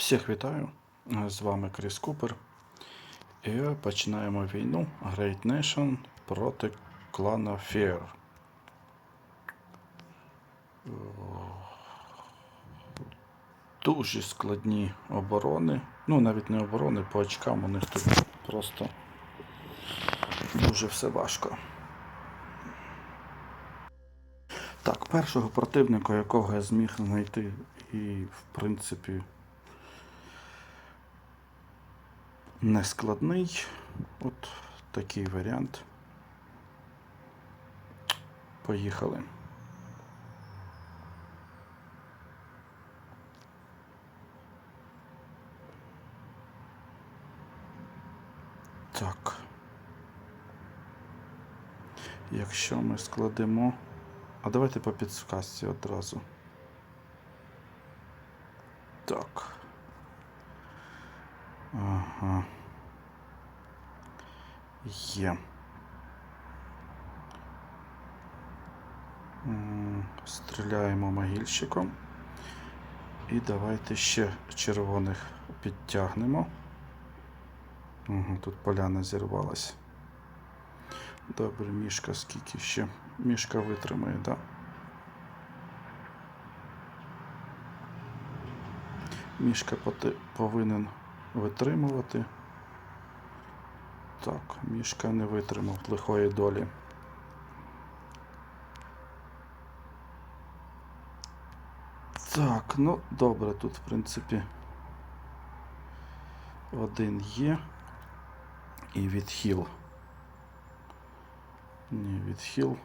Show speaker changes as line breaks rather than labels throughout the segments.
Всіх вітаю! З вами Кріс Купер. І починаємо війну Great Nation проти клана Fear. Дуже складні оборони. Ну, навіть не оборони, по очкам у них тут просто дуже все важко. Так, першого противника, якого я зміг знайти, і в принципі нескладний. От такий варіант. Поїхали. Так. Якщо ми складемо. А давайте по підсказці одразу. Так. Ага. Є. Стріляємо могильщиком. І давайте ще червоних підтягнемо. Угу, тут поляна зірвалась. Добре, мішка скільки ще? Мішка витримає, так? Да? Мішка повинен витримувати. Так, мішка не витримав лихої долі. Так, ну добре, тут в принципі один є і відхил. Ні, відхил.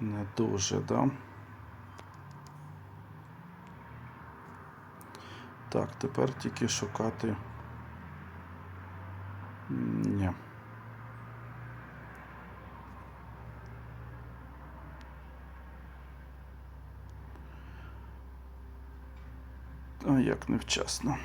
Не дуже, да? Так, тепер тільки шукати. Ні. А як невчасно.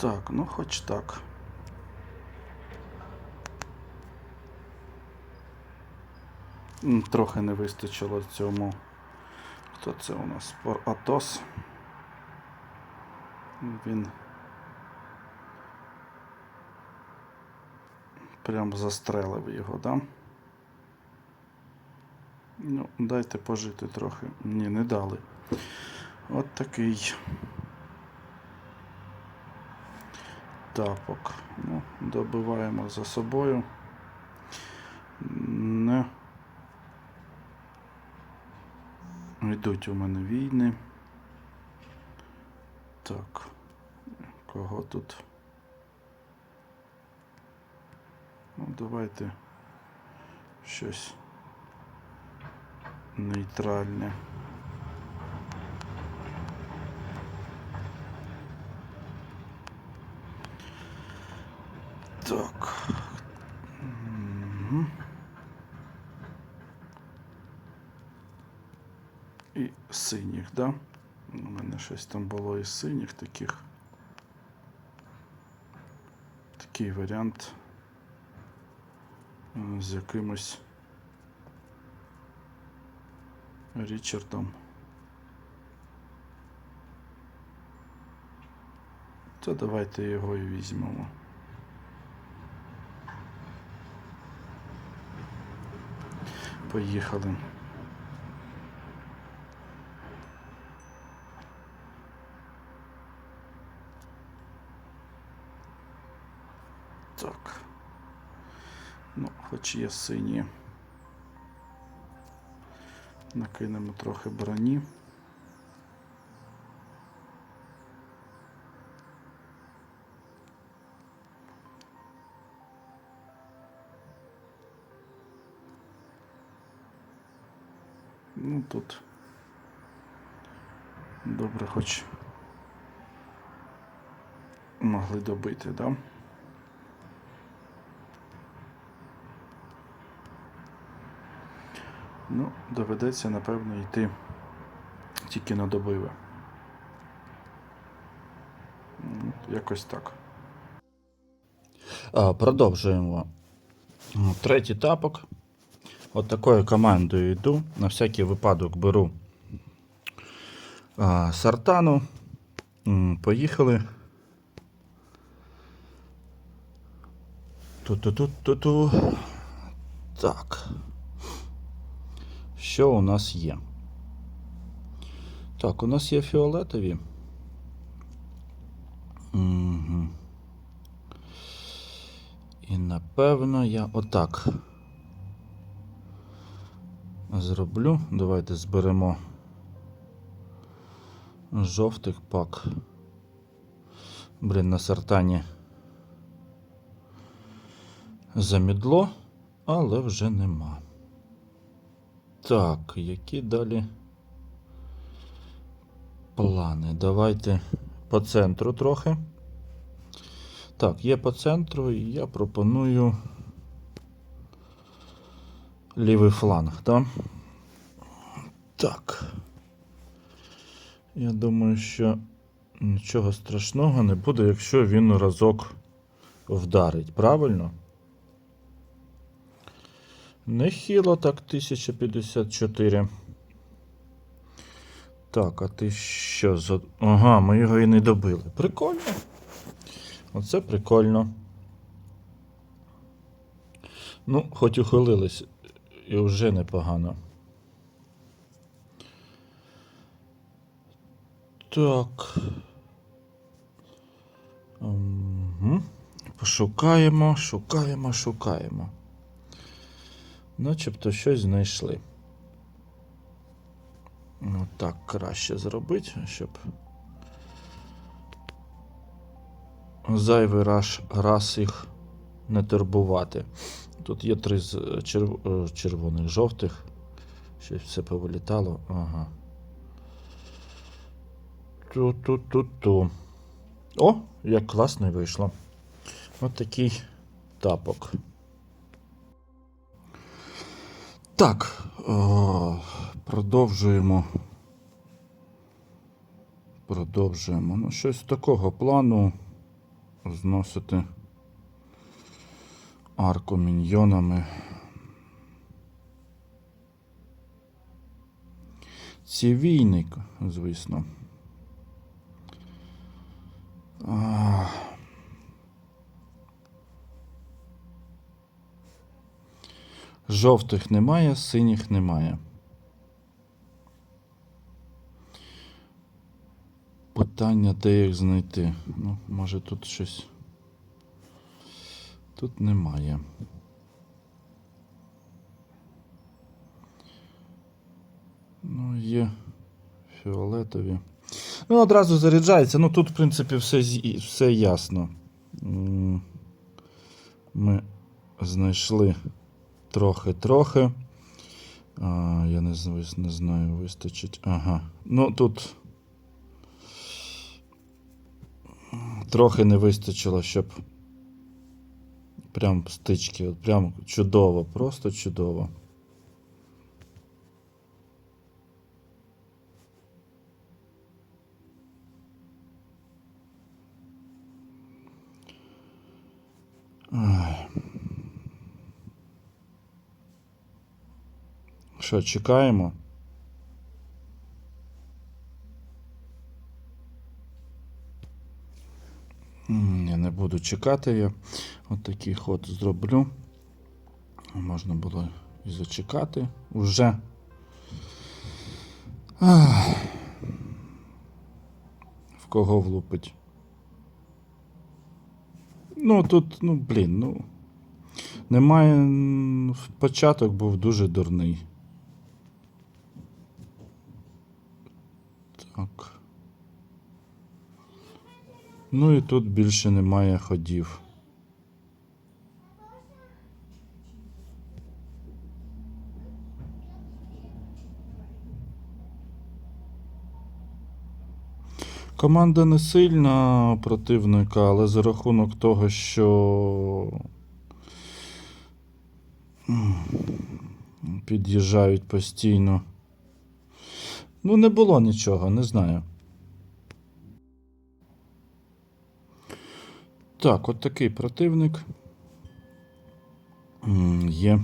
Так, ну хоч так. Трохи не вистачило цьому. Хто це у нас? Пор Атос. Він прям застрелив його, да? Ну, дайте пожити трохи. Ні, не дали. От такий тапок. Ну, добиваємо за собою. Не йдуть у мене війни. Так. Кого тут? Ну, давайте щось нейтральне. Так. Мгм. І синіх, да? У мене щось там було із синіх таких. Такий варіант е, з якимось Річардом. То давайте його і візьмемо. Поїхали. Так. Ну, хоч є сині. Накинемо трохи броні. Ну тут добре хоч могли добити, да? Ну, доведеться, напевно, йти тільки на добиве. Ну, Якось так. А, Продовжуємо. Третій тапок. От такою командою йду. На всякий випадок беру а, сартану. Поїхали. Ту-ту-ту-ту-ту. Так. Що у нас є? Так, у нас є фіолетові. Угу. І напевно я отак зроблю. Давайте зберемо жовтих пак. Блін, на сартані замідло, але вже нема. Так, які далі плани? Давайте по центру трохи. Так, є по центру, і я пропоную лівий фланг, так? Так. Я думаю, що нічого страшного не буде, якщо він разок вдарить, правильно? Нехило так 1054. Так, а ти що за. Ага, ми його і не добили. Прикольно. Оце прикольно. Ну, хоч ухилились, і вже непогано. Так. Угу. Пошукаємо, шукаємо, шукаємо. Начебто щось знайшли. Ну, так краще зробити, щоб зайвий раз, раз їх не турбувати. Тут є три з черв- е, червоних жовтих. Щось все повилітало. Ага. Ту-ту-ту-ту. О, як класно вийшло. Ось такий тапок. Так, продовжуємо. Продовжуємо. Ну, щось такого плану зносити арку міньйонами. Ці війни, звісно. А... Жовтих немає, синіх немає. Питання, де їх знайти. Ну, може тут щось. Тут немає. Ну, є фіолетові. Ну, одразу заряджається. Ну тут, в принципі, все, все ясно. Ми знайшли трохи-трохи. А, я не, не знаю, вистачить. Ага. Ну тут трохи не вистачило, щоб прям стички. От прям чудово, просто чудово. Ай. Що, чекаємо? Я не буду чекати я. От такий ход зроблю. Можна було і зачекати уже. Ах. В кого влупить? Ну тут, ну, блін, ну. Немає. Початок був дуже дурний. Так. Ну і тут більше немає ходів. Команда не сильна противника, але за рахунок того, що під'їжджають постійно. Ну, не було нічого, не знаю. Так, от такий противник. Є.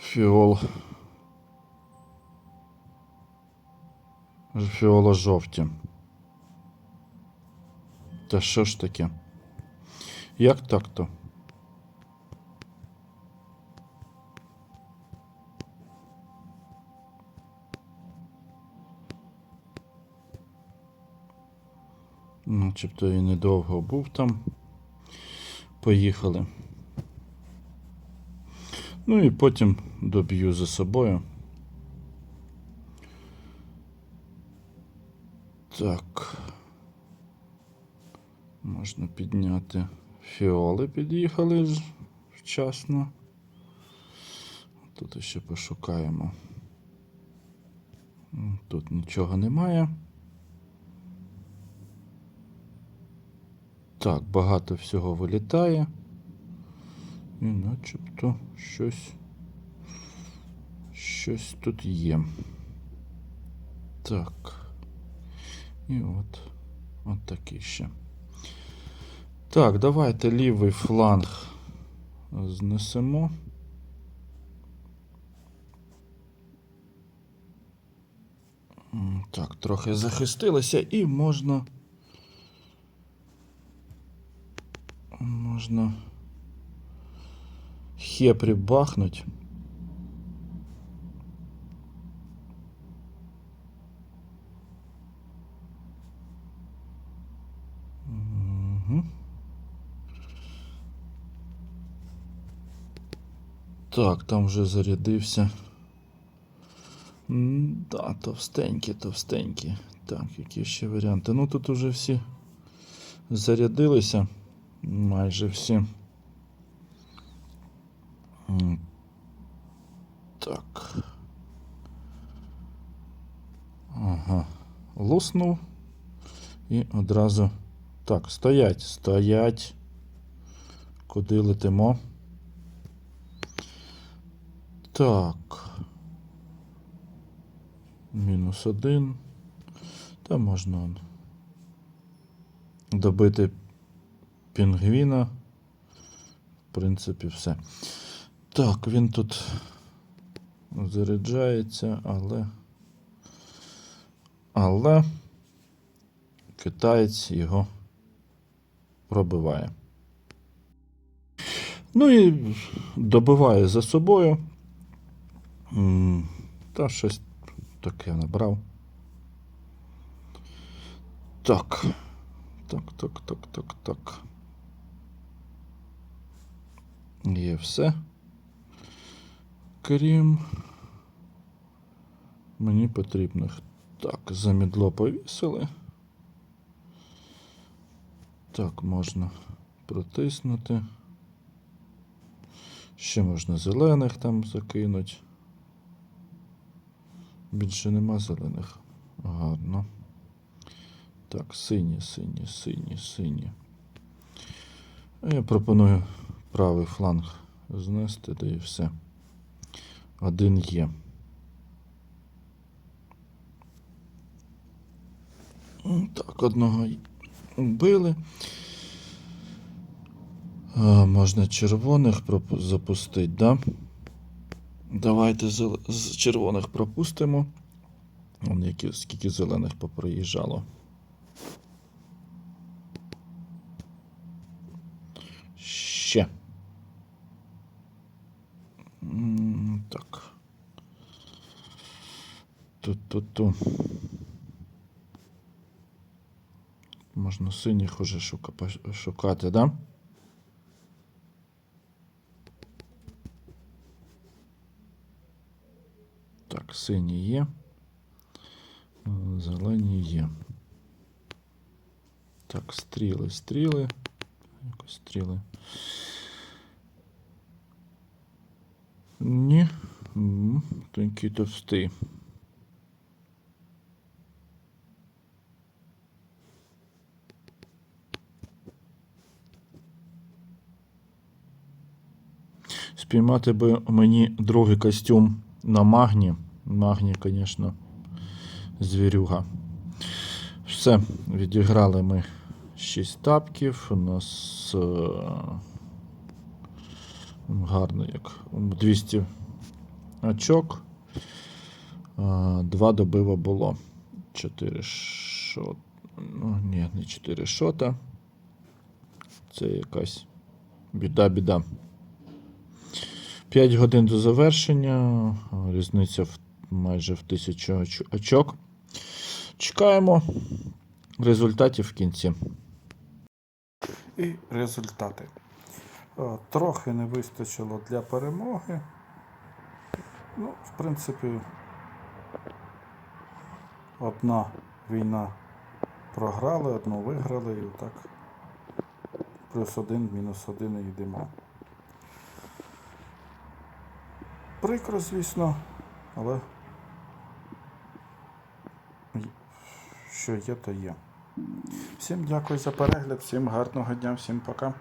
Фіол. Фіоло-жовті. Та що ж таке? Як так-то? Начебто і недовго був там. Поїхали. Ну і потім доб'ю за собою. Так. Можна підняти фіоли, під'їхали вчасно. Тут ще пошукаємо. Тут нічого немає. Так, багато всього вилітає. І начебто щось. Щось тут є. Так. І от. От такий ще. Так, давайте лівий фланг знесемо. Так, трохи захистилися і можна. Можна хепрі бахнуть. Мгм. Так, там вже зарядився. Да, товстенькі, товстенькі. Так, які ще варіанти? Ну тут уже всі зарядилися. Майже всі. Так. Ага. Луснув. І одразу. Так, стоять, стоять. Куди летимо? Так. Мінус один. Та можна добити пінгвіна. В принципі, все. Так, він тут заряджається, але. Але китаєць його пробиває. Ну і добиває за собою. Та щось таке набрав. Так. Так, так, так, так, так. Є все. Крім. Мені потрібних. Так, замідло повісили. Так, можна протиснути. Ще можна зелених там закинути. Більше нема зелених. Гарно. Так, сині, сині, сині, сині. Я пропоную правий фланг знести, да і все. Один є. Так, одного вбили. А, можна червоних запустити, да? Давайте з червоних пропустимо. Вон які, скільки зелених поприїжджало. Ще. Так. Ту-ту-ту. Можна синіх уже шука, пош- шукати, да? Так, сині є. Е, Зелені є. Так, стріли, стріли. Якось стріли. Ні. М, Тонкий товстий. Спіймати би мені другий костюм на магні. Магні, звісно, звірюга. Все, відіграли ми 6 тапків. У нас е, гарно як 200 очок. Е, Два добива було. 4 шот. Ну, ні, не 4 шота. Це якась біда-біда. 5 годин до завершення. Різниця в майже в 1000 очок. Чекаємо результатів в кінці. І результати. Трохи не вистачило для перемоги. Ну, в принципі, одна війна програли, одну виграли і так. Плюс один, мінус один і йдемо. Прикро, звісно, але що є, то є. Всім дякую за перегляд, всім гарного дня, всім пока.